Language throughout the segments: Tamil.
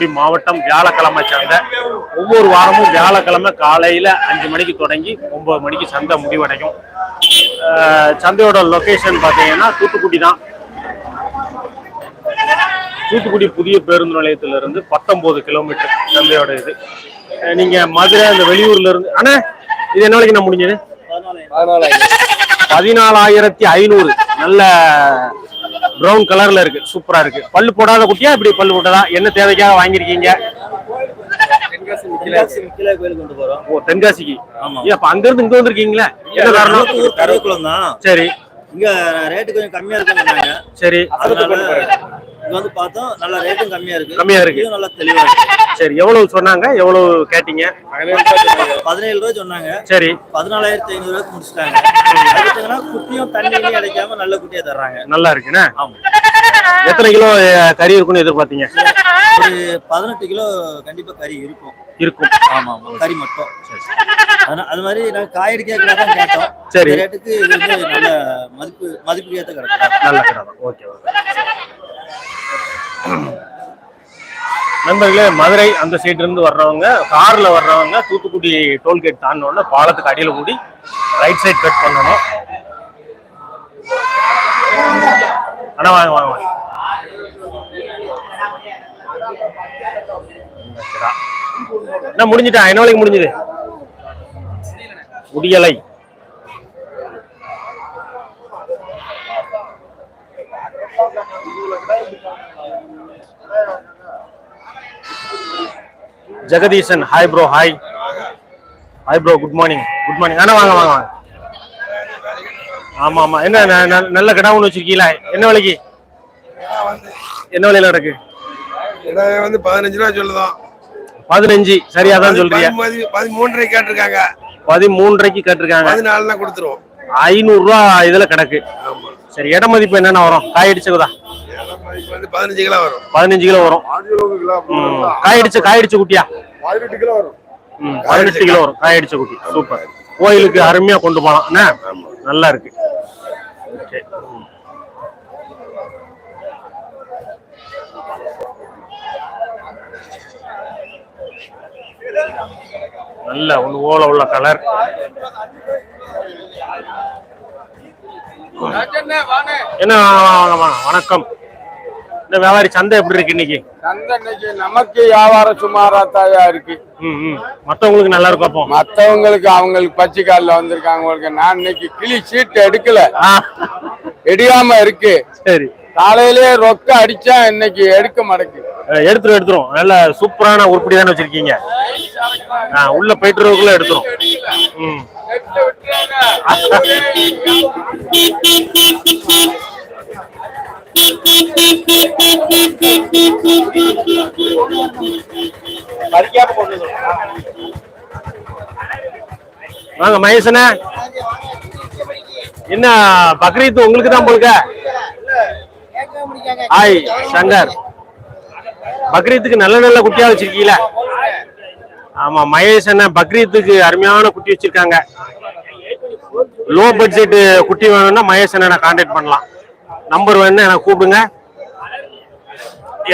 தூத்துக்குடி மாவட்டம் வியாழக்கிழமை சந்தை. ஒவ்வொரு வாரமும் வியாழக்கிழமை காலையில அஞ்சு மணிக்கு தொடங்கி ஒன்பது மணிக்கு சந்தை முடிவடையும். சந்தையோட லொகேஷன் பார்த்தீங்கன்னா தூத்துக்குடி தான். தூத்துக்குடி புதிய பேருந்து நிலையத்திலிருந்து பத்தொன்பது கிலோமீட்டர் சந்தையோட இது. அஹ் நீங்க மதுரை இந்த வெளியூர்ல இருந்து அண்ணா இது என்ன வரைக்கும் நான் முடிஞ்சது? பதினாலாயிரத்தி ஐநூறு. நல்ல ப்ரௌன் கலர்ல இருக்கு. சூப்பரா இருக்கு. பல்லு போடாத குட்டியா இப்படி பல்லு போட்டதா? என்ன தேவைக்காக போறோம் ஓ தென்காசிக்கு. ஆமா. ஏன் அப்ப அங்க இருந்து இங்க வந்திருக்கீங்களா? என்ன காரணம்? கருவேக்குளம் தான். சரி. இங்க ரேட்டு கொஞ்சம் கம்மியா சொன்னாங்க. சரி. அதனால இங்க வந்து பார்த்தோம் நல்ல ரேட்டும் கம்மியா இருக்கு. கம்மியா இருக்கு. இதுவும் நல்லா தெளிவா இருக்கு. சரி எவ்வளவு சொன்னாங்க? எவ்வளவு கேட்டீங்க? பதினேழு ரூபா சொன்னாங்க. சரி. பதினாலாயிரத்தி ஐநூறு ரூபாய்க்கு முடிச்சிட்டாங்க குட்டியும் தண்ணியும் கிடைக்காம நல்ல குட்டியா தர்றாங்க. நல்லா இருக்குண்ணே. ஆமா. எத்தனை கிலோ கறி இருக்குன்னு எதிர்பார்த்தீங்க? ஒரு பதினெட்டு கிலோ கண்டிப்பா கறி இருக்கும். இருக்கும். ஆமா ஆமா. கறி மட்டும். அது மாதிரி நாங்க காய்கறி கேட்கல தான் கேட்டோம். சரி. ரேட்டுக்கு இது வந்து நல்ல மதிப்பு மதிப்பு ஏத்த கிடக்கும் நல்ல கடை தான் ஓகே ஓகே. நண்பர்களே மதுரை அந்த சைட்லேருந்து இருந்து வர்றவங்க கார்ல வர்றவங்க தூத்துக்குடி டோல்கேட் தாண்டினோடனே பாலத்துக்கு அடியில் கூடி ரைட் சைட் கட் பண்ணணும். அண்ணா வாங்க வாங்க வாங்க. என்ன முடிஞ்சிட்டா? என்ன வரைக்கும் முடிஞ்சது? முடியலை. Jagadeesan. Hi bro hi hi bro good morning good morning அண்ணா வாங்க வாங்க வாங்க. ஆமா ஆமா. என்ன நல்ல கடை ஒன்று வச்சிருக்கீங்களா? என்ன விலைக்கு? என்ன விலையில நடக்கு இடம் வந்து பதினஞ்சு ரூபா சொல்லுதோம் பதினஞ்சு. சரியா தான் சொல்றீங்க. பதிமூணு பதிமூன்றரை கேட்டிருக்காங்க. பதிமூன்றரைக்கு கேட்டிருக்காங்க. பதினாலுனா கொடுத்துருவோம். ஐநூறு ரூபா இதுல கிடக்கு. சரி இட மதிப்பு என்னென்ன வரும்? காய் அடிச்சதா இப்போ வந்து பதினஞ்சு கிலோ வரும். பதினஞ்சு கிலோ வரும். ம். காய் அடிச்ச காய் அடிச்ச குட்டியா? பதினெட்டு கிலோ வரும். பதினெட்டு கிலோ வரும். காய் அடிச்ச குட்டி. சூப்பர். கோயிலுக்கு அருமையா கொண்டு போகலாம் என்ன நல்லா இருக்கு. நல்ல ஒன்று ஓல உள்ள கலர் என்ன. வணக்கம். இந்த வியாபாரி சந்தை எப்படி இருக்கு இன்னைக்கு? சந்தை இன்னைக்கு நமக்கு வியாபாரம் சுமாரா தாயா இருக்கு. ம் ம். மற்றவங்களுக்கு நல்லா இருக்கும் அப்போ? மத்தவங்களுக்கு அவங்களுக்கு பச்சை காலில் வந்திருக்காங்க உங்களுக்கு. நான் இன்னைக்கு கிளி சீட்டு எடுக்கல. எடுக்காம இருக்கு. சரி. காலையிலேயே ரொக்க அடிச்சா இன்னைக்கு எடுக்க மடக்கு அஹ் எடுத்துரும் எடுத்துரும். நல்ல சூப்பரான உருப்படி தானே வச்சிருக்கீங்க. உள்ள போயிட்டு இருக்கக்குள்ள எடுத்துரும். ம். வாங்க மகேசன என்ன பக்ரீத் உங்களுக்கு தான் போயிருக்க ஹாய் சங்கர். பக்ரீத்துக்கு நல்ல நல்ல குட்டியா வச்சிருக்கீங்களா ஆமா மகேஷ் அண்ணன் பக்ரீத்துக்கு அருமையான குட்டி வச்சிருக்காங்க. லோ பட்ஜெட் குட்டி வேணும்னா மகேஷ் அண்ணனை கான்டாக்ட் பண்ணலாம். நம்பர் வேணும்னா எனக்கு கூப்பிடுங்க.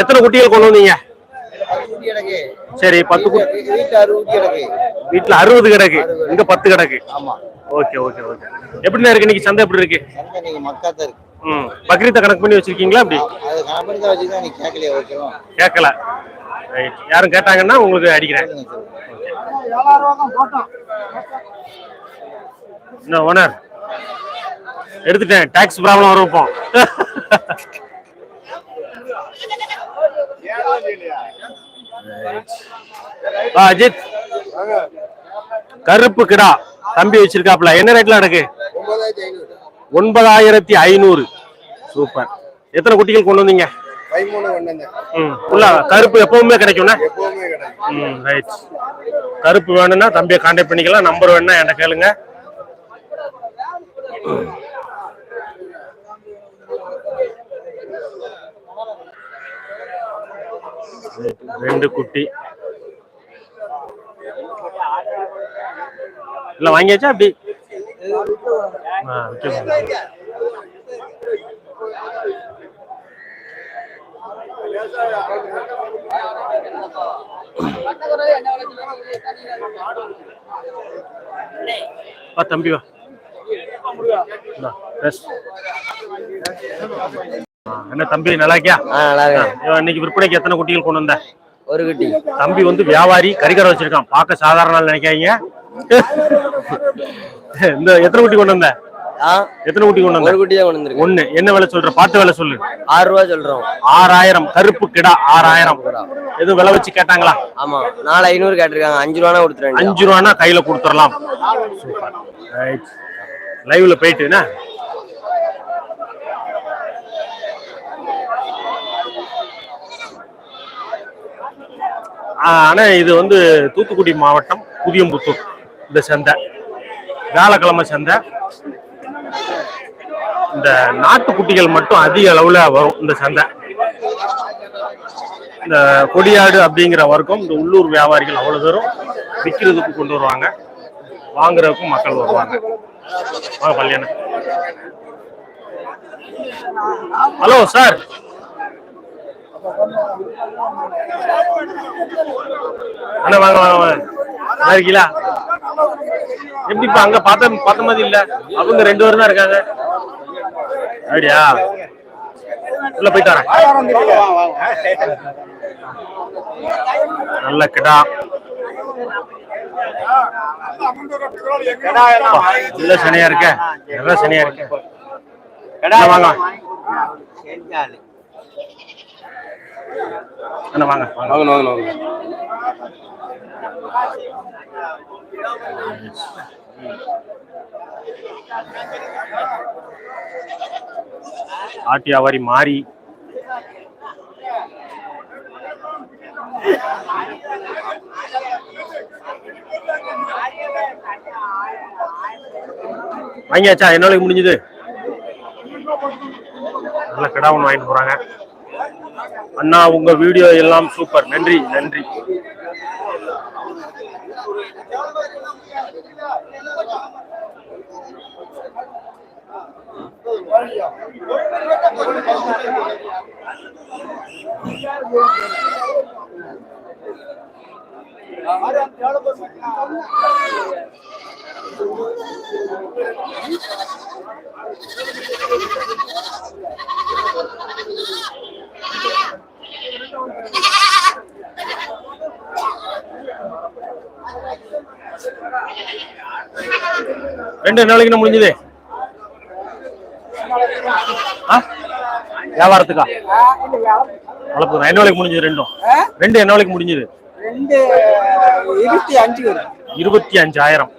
எத்தனை குட்டிகள் கொண்டு வந்தீங்க? சரி பத்து குட்டி வீட்டுல அறுபது கிடக்கு. இங்க பத்து கிடக்கு. Okay okay okay. எப்படிண்ணா இருக்கு? இன்னைக்கு சந்தை எப்படி இருக்கு? ம். பக்ரீத்தை கணக்கு பண்ணி வச்சிருக்கீங்களா அப்படி? கேட்கல. ரைட் யாரும் கேட்டாங்கன்னா உங்களுக்கு அடிக்கிறேன். என்ன ஓனர் எடுத்துட்டேன். டாக்ஸ் ப்ராப்ளம் வரும் இப்போ. ஆ, அஜித். கருப்பு கிடா தம்பி வச்சிருக்காப்ல என்ன ரேட்ல எனக்கு ஒன்பதாயிரத்தி ஐநூறு. சூப்பர். எத்தனை குட்டிகள் கொண்டு வந்தீங்க? ம் உள்ள கருப்பு எப்பவுமே கிடைக்கும் ம் ரைட் கருப்பு வேணும்னா தம்பியை கான்டாக்ட் பண்ணிக்கலாம். நம்பர் வேணும்னா என்கிட்ட கேளுங்க. ரெண்டு குட்டி. இல்ல வாங்கியாச்சா அப்படி? வா தம்பி வா. என்ன தம்பி நல்லா இருக்கியா இன்னைக்கு விற்பனைக்கு எத்தனை குட்டிகள் கொண்டு வந்த? ஒரு குட்டி. தம்பி வந்து வியாபாரி கறிக்கடை வச்சிருக்கான். பார்க்க சாதாரண ஆள் நினைக்காதீங்க. இந்த எத்தனை குட்டி கொண்டு வந்த? எத்தனை குட்டி கொண்டு வந்த? ஒரு குட்டி தான் கொண்டு வந்திருக்கு ஒண்ணு. என்ன விலை சொல்ற? பார்த்து விலை சொல்லு. ஆறு ரூபா சொல்றோம். ஆறாயிரம். கருப்பு கிடா ஆறாயிரம். எதுவும் விலை வச்சு கேட்டாங்களா? ஆமா. நாலு ஐநூறு கேட்டிருக்காங்க. அஞ்சு ரூபானா கொடுத்துருவேன். அஞ்சு ரூபானா கையில கொடுத்துடலாம். லைவ்ல போயிட்டு ஆனா இது வந்து தூத்துக்குடி மாவட்டம் புதியம்புத்தூர். இந்த சந்தை. வியாழக்கிழமை சந்தை. இந்த நாட்டுக்குட்டிகள் மட்டும் அதிக அளவுல வரும் இந்த சந்தை. இந்த கொடியாடு அப்படிங்கிற வர்க்கம் இந்த உள்ளூர் வியாபாரிகள் அவ்வளவு தூரம் விற்கிறதுக்கு கொண்டு வருவாங்க. வாங்குறதுக்கும் மக்கள் வருவாங்க. வாங்க ஹலோ சார். அண்ணா வாங்க வாங்க வாங்க. நல்லா இருக்கீங்களா? எப்படிப்பா அங்க பார்த்த பார்த்த மாதிரி இல்ல? அவங்க ரெண்டு பேரும் தான் இருக்காங்க. அப்படியா? உள்ள போயிட்டு வரேன். நல்ல கிடா. நல்ல சனியா இருக்க. நல்ல சனியா இருக்க. வாங்க அண்ணா வாங்க. வாங்க வாங்க வாங்க ஆட்டு வியாபாரி மாறி. வாங்கியாச்சா? என்ன முடிஞ்சது? நல்ல கிடா ஒன்று வாங்கிட்டு போறாங்க. அண்ணா உங்க வீடியோ எல்லாம் சூப்பர் நன்றி நன்றி. ரெண்டு நாளைக்கு முடிஞ்சது? வியாபாரத்துக்கா? வளர்ப்பு என்ன நாளைக்கு முடிஞ்சது ரெண்டும்? ரெண்டு என்ன நாளைக்கு முடிஞ்சது? ரெண்டு இருபத்தி அஞ்சு இருபத்தி அஞ்சாயிரம்.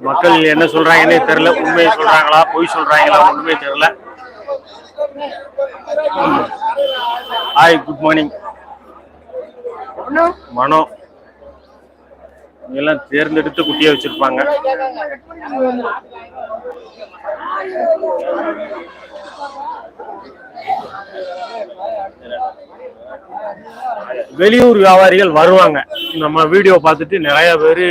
மக்கள் என்ன சொல்றாங்கன்னே தெரியல உண்மையை சொல்றாங்களா பொய் சொல்றாங்களா ஒண்ணுமே தெரியல. Hi good morning Mano? எல்லாம் தேர்ந்தெடுத்து குட்டியை வச்சிருப்பாங்க. வெளியூர் வியாபாரிகள் வருவாங்க. நம்ம வீடியோ பார்த்துட்டு நிறைய பேர்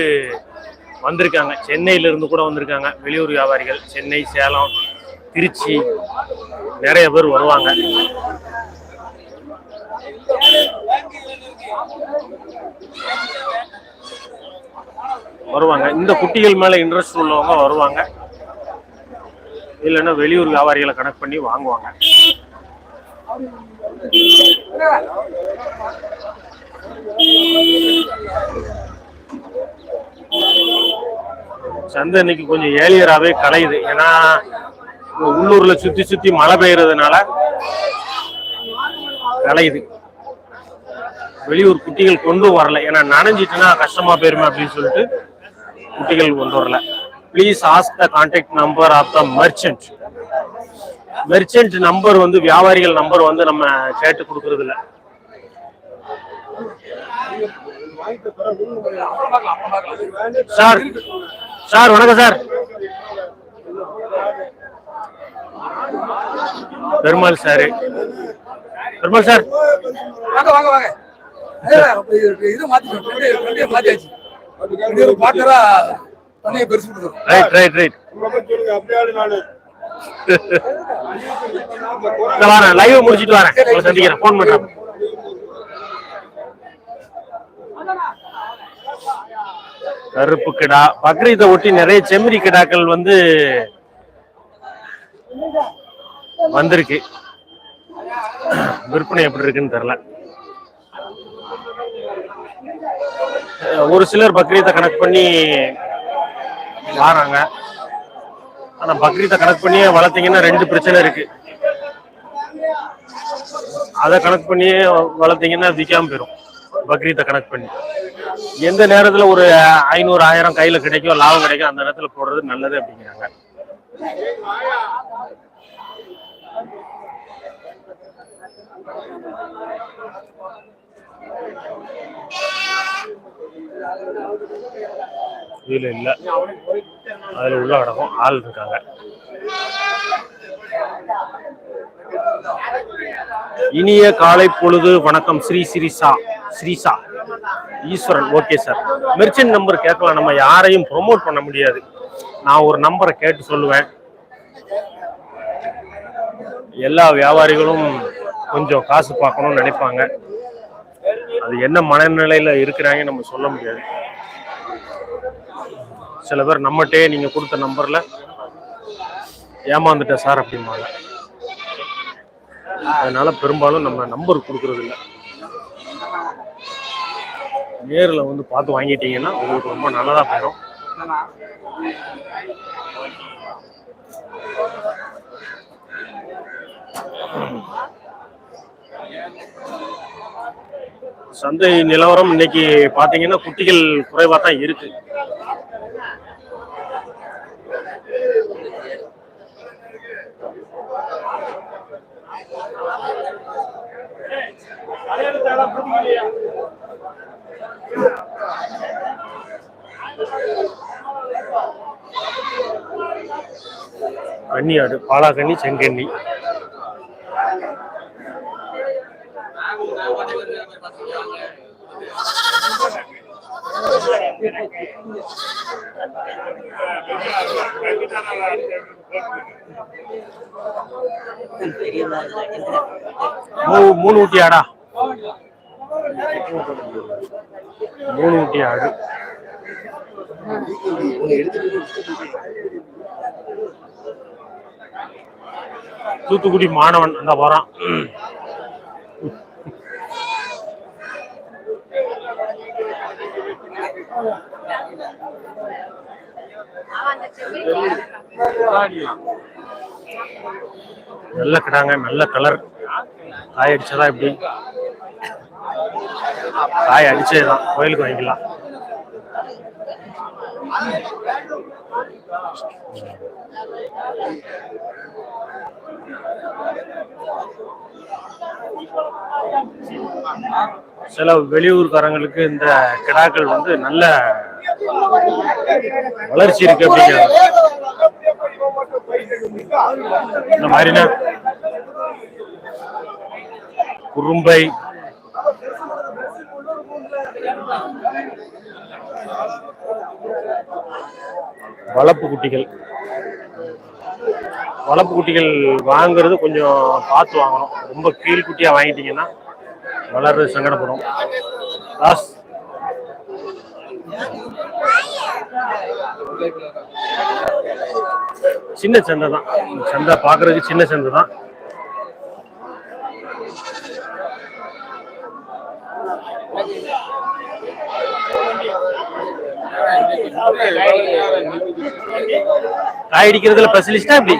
வந்திருக்காங்க. சென்னையிலிருந்து கூட வந்திருக்காங்க. வெளியூர் வியாபாரிகள் சென்னை சேலம் திருச்சி நிறைய பேர் வருவாங்க. வருவாங்க. இந்த குட்டிகள் மேல இன்ட்ரெஸ்ட் உள்ளவங்க வருவாங்க. இல்லைன்னா வெளியூர் வியாபாரிகளை கனெக்ட் பண்ணி வாங்குவாங்க. சந்தை இன்னைக்கு கொஞ்சம் ஏலியராகவே கலையுது. ஏன்னா உள்ளூர்ல சுத்தி சுத்தி மழை பெய்யறதுனால கலையுது. வெளியூர் குட்டிகள் கொண்டு வரல. ஏன்னா நனைஞ்சிட்டுனா கஷ்டமா போயிருமே அப்படின்னு சொல்லிட்டு குட்டிகள் கொண்டு வரல. Please ask the contact number of the merchant merchant number வந்து வியாபாரிகள் நம்பர் வந்து நம்ம கேட்டு கொடுக்கறது இல்ல சார் சார் வணக்கம் sir. Perumal sir. Perumal sir. வாங்க வாங்க வாங்க. இது டுவெண்ட்டி மாத்தியாச்சு. பார்ட்னரா பண்ணைய பெருசு ரைட் ரைட் ரைட் வரேன் லைவ் முடிச்சிட்டு வரேன். சந்திக்கிறேன். ஃபோன் பண்றேன். கருப்பு கிடா பக்ரீத்தை ஒட்டி நிறைய செம்மறி கிடாக்கள் வந்து வந்திருக்கு. விற்பனை எப்படி இருக்குன்னு தெரியல. ஒரு சிலர் பக்ரீத்தை கனெக்ட் பண்ணி வாராங்க. ஆனா பக்ரீத்தை கணக்கு பண்ணி வளர்த்தீங்கன்னா ரெண்டு பிரச்சனை இருக்கு. அதை கனெக்ட் பண்ணி வளர்த்தீங்கன்னா விற்காம போயிடும் பக்ரீத்தை கனெக்ட் பண்ணி. எந்த நேரத்துல ஒரு ஐநூறு ஆயிரம் கையில் கிடைக்கும் லாபம் கிடைக்கும் அந்த நேரத்துல போடுறது நல்லது அப்படிங்கிறாங்க. இதுல இல்ல. அதுல உள்ள அடக்கம் ஆள் இருக்காங்க. இனிய காலை பொழுது வணக்கம். Shri Srisha Srisha. Eswaran. Okay sir merchant number கேட்கலாம். நம்ம யாரையும் ப்ரொமோட் பண்ண முடியாது. நான் ஒரு நம்பரை கேட்டு சொல்லுவேன். எல்லா வியாபாரிகளும் கொஞ்சம் காசு பார்க்கணும்னு நினைப்பாங்க. அது என்ன மனநிலையில இருக்கிறாங்க நம்ம சொல்ல முடியாது. சில பேர் நம்மகிட்டே நீங்க கொடுத்த நம்பர்ல ஏமாந்துட்டேன் சார் அப்படிம்பாங்க. அதனால பெரும்பாலும் நம்ம நம்பர் கொடுக்கறது நேரில் வந்து பார்த்து வாங்கிட்டீங்கன்னா உங்களுக்கு ரொம்ப நல்லதாக போயிடும் சந்தை நிலவரம் இன்னைக்கு பார்த்தீங்கன்னா குட்டிகள் குறைவாக தான் இருக்கு. கன்னியாடு பாலாகண்ணி செங்கண்ணி மூ- மூணு ஊட்டி ஆடா மூணு ஊட்டி ஆடு தூத்துக்குடி மாணவன் அந்த போறான் நல்ல கிடாங்க நல்ல கலர் காய் அடிச்சதா எப்படி? காய் அடிச்சதுதான். கோயிலுக்கு வாங்கிக்கலாம். சில வெளியூர்காரங்களுக்கு இந்த கிடாக்கள் வந்து நல்ல வளர்ச்சி இருக்கு அப்படிங்கிறாங்க. இந்த மாதிரினா குறும்பை வளர்ப்பு குட்டிகள். வளர்ப்பு குட்டிகள் வாங்குறது கொஞ்சம் பார்த்து வாங்கணும். ரொம்ப கீழ் குட்டியாக வாங்கிட்டீங்கன்னா வளர்றது சங்கடப்படும். லாஸ் சின்ன சந்தை தான். சந்தை பார்க்கறதுக்கு சின்ன சந்தை தான். காய் அடிக்கிறதுல ஸ்பெஷலிஸ்டா இப்படி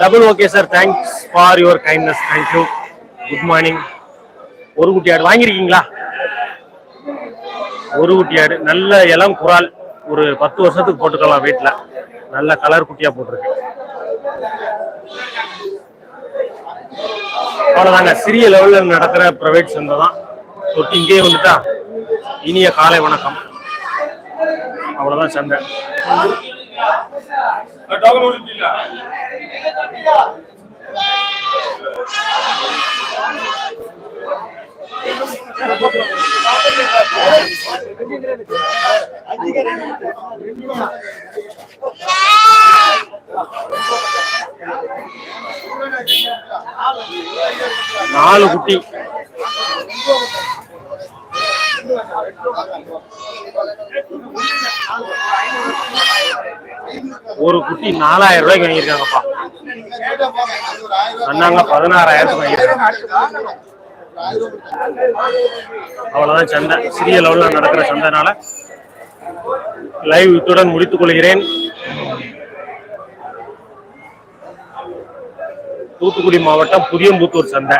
double okay sir thanks for your kindness thank you good morning ஒரு குட்டி ஆடு வாங்கியிருக்கீங்களா? ஒரு குட்டி ஆடு. நல்ல இளம் குரால் ஒரு பத்து வருஷத்துக்கு போட்டுக்கலாம் வீட்டில். நல்ல கலர் குட்டியா போட்டிருக்கு. அவ்வளோதாங்க சிறிய லெவலில் நடக்கிற பிரைவேட் சந்தை தான். தொட்டி இங்கேயே வந்துட்டா இனிய காலை வணக்கம். அவ்வளோதான் சந்தை. நாலு குட்டி. ஒரு குட்டி நாலாயிரம் ரூபாய்க்கு வாங்கியிருக்காங்கப்பா. அண்ணாங்க பதினாறாயிரத்துக்கு வாங்கியிருக்காங்க. அவ்வளவுதான் சந்தை சிறிய லெவல்ல நடக்கிற சந்தைனால லைவ் இத்துடன் முடித்துக் கொள்கிறேன். தூத்துக்குடி மாவட்டம் புதியம்புத்தூர் சந்தை